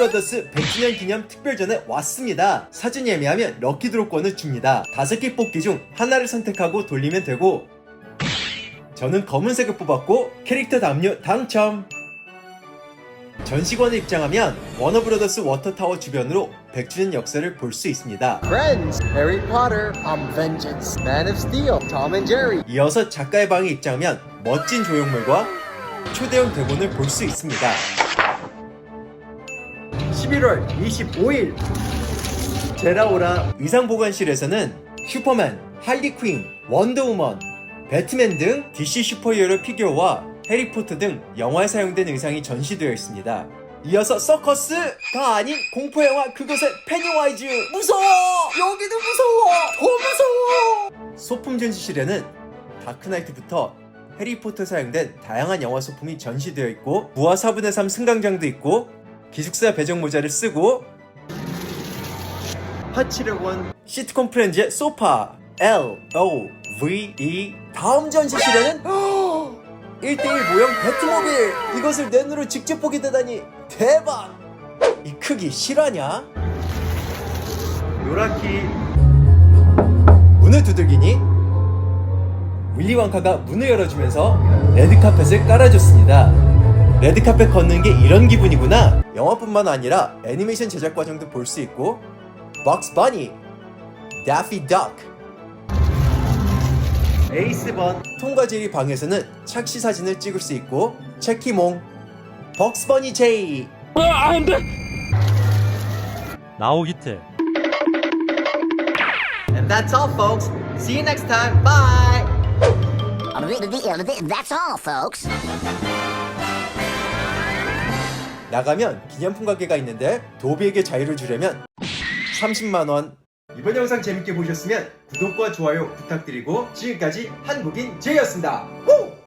워너브라더스 100주년 기념 특별전에 왔습니다. 사전 예매하면 럭키 드롭권을 줍니다. 5개 뽑기 중 하나를 선택하고 돌리면 되고 저는 검은색을 뽑았고 캐릭터 담요 당첨! 전시관에 입장하면 워너브라더스 워터타워 주변으로 100주년 역사를 볼 수 있습니다. Friends, Harry Potter, I'm Vengeance, Man of Steel, Tom and Jerry. 이어서 작가의 방에 입장하면 멋진 조형물과 초대형 대본을 볼 수 있습니다. 11월 25일 제라오라 의상 보관실에서는 슈퍼맨, 할리퀸, 원더우먼, 배트맨 등 DC 슈퍼히어로 피규어와 해리포터 등 영화에 사용된 의상이 전시되어 있습니다. 이어서 서커스가 아닌 공포 영화 그것의 페니와이즈 무서워! 여기도 무서워! 더 무서워! 소품 전시실에는 다크나이트부터 해리포터 사용된 다양한 영화 소품이 전시되어 있고 무화 4분의 3 승강장도 있고 기숙사 배정 모자를 쓰고 하치력원 시트콤 프렌즈의 소파 L O V E 다음 전시실에는 1대1 모형 배트모빌 이것을 내 눈으로 직접 보게 되다니 대박 이 크기 실화냐? 요라키 문을 두들기니 윌리 왕카가 문을 열어주면서 레드카펫을 깔아줬습니다. 레드카펫 걷는 게 이런 기분이구나. 영화뿐만 아니라 애니메이션 제작 과정도 볼 수 있고 박스 바니, 다피 덕, 에이스번, 톰과 제리 방에서는 착시 사진을 찍을 수 있고 체키몽, 벅스 버니 제이, 나오기태 And that's all, folks. See you next time. Bye. That's all, folks. 나가면 기념품 가게가 있는데 도비에게 자유를 주려면 30만원 이번 영상 재밌게 보셨으면 구독과 좋아요 부탁드리고 지금까지 한국인 제이였습니다 후!